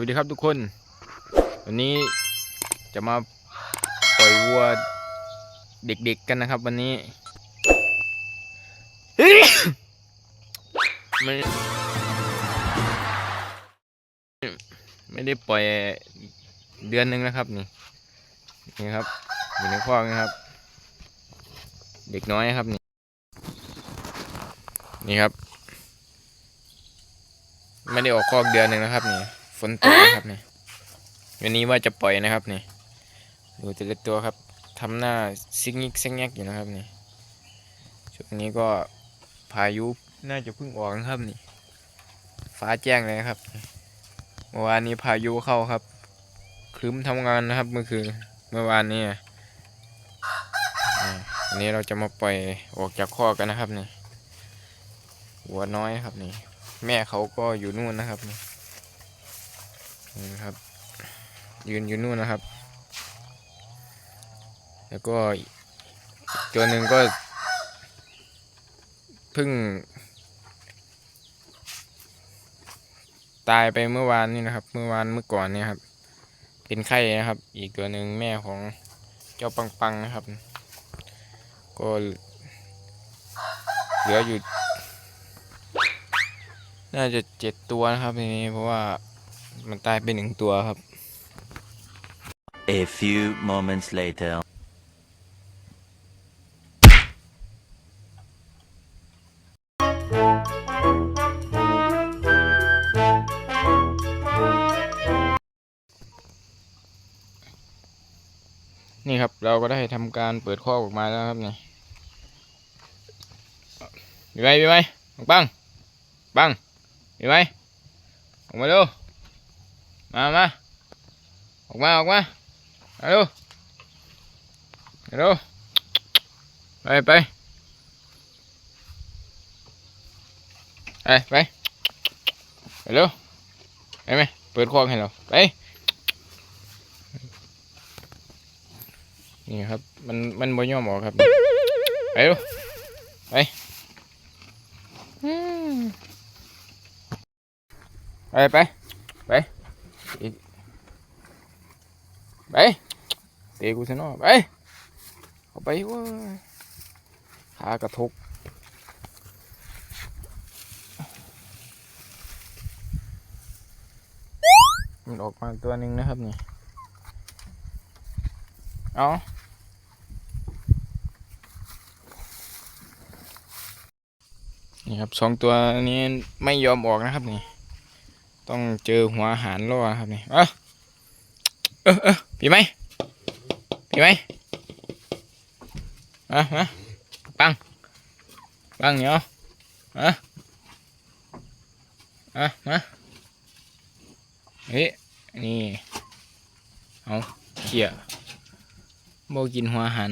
วัสดีครับทุกคน วันนี้จะมาปล่อยวัวเด็กๆกันนะครับ วันนี้ไม่ไม่ได้ปล่อยเดือนหนึ่งนะครับนี่นี่ครับอยู่ในคอกนะครับ เด็กน้อยครับนี่นี่ครับ ไม่ได้ออกคอกเดือนหนึ่งนะครับนี่ ฝนตกนะครับนี่วันนี้ว่าจะปล่อยนะครับนี่ดูแต่ละตัวครับทำหน้าซิกงิกซิกแงกอยู่นะครับนี่ช่วงนี้ก็พายุน่าจะเพิ่งออกนะครับนี่ ฟ้าแจ้งเลยครับเมื่อวานนี้พายุเข้าครับครึ้มทำงานนะครับเมื่อคืนเมื่อวานนี้อะอ่าวันนี้เราจะมาปล่อยออกจากคอกกันนะครับนี่หัวน้อยครับนี่ แม่เขาก็อยู่นู่นนะครับนี่ นี่นะครับ ยืนอยู่นู่นนะครับ แล้วก็ตัวหนึ่งก็เพิ่ง ตายไปเมื่อวานนี่นะครับ เมื่อวานเมื่อก่อนเนี่ยครับ เป็นไข้นะครับ อีกตัวหนึ่งแม่ของเจ้าปังปังนะครับ ก็เหลืออยู่ น่าจะเจ็ดตัวนะครับทีนี้เพราะว่า มันตายไปหนึ่งตัวครับ A few moments later. นี่ครับเราก็ได้ทำการเปิดข้อกออกมาแล้วครับนี่มีไหมมีไหมปังปังมีไหมออกมาดู มามาออกมาออกมามาดูมาดูไปไปไปไปไปเร็วไปไหมเปิดข้อกให้เราไปนี่ครับ มันมันบ่ยอมออกครับ ไปดูไปอืมไปไปไปอีก ไปเตะกูซะเนาะไปเข้าไปว้ยขากระทกมันออกมาตัวหนึ่งนะครับนี่เอานี่ครับสองตัวนี้ไม่ยอมออกนะครับนี่ ต้องเจอหัวอาหารล่อนะครับนี่เออเออเออพี่ไหมพี่ไหมมามาปังปังเหนียวมามามาเฮ้ยนี่เอาเขี่ยโบกินหัวอาหาร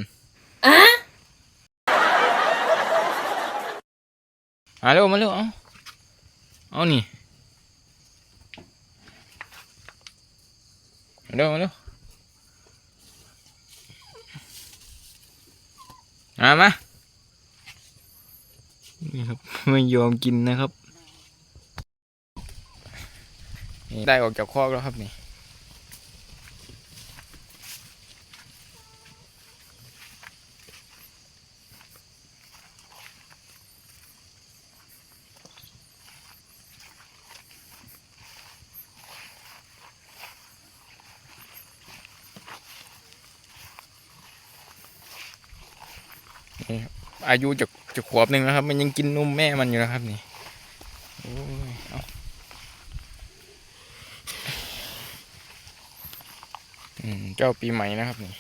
มาเร็วมาเร็วเอาเอานี่มา เร็วมาเร็วมามานี่ครับไม่ยอมกินนะครับนี่ได้ออกจากคอกแล้วครับนี่ นี่ครับอายุจะจะขวบหนึ่งแล้วครับ มันยังกินนมแม่มันอยู่นะครับนี่โอ้ยเอาอืมเจ้าปีใหม่นะครับนี่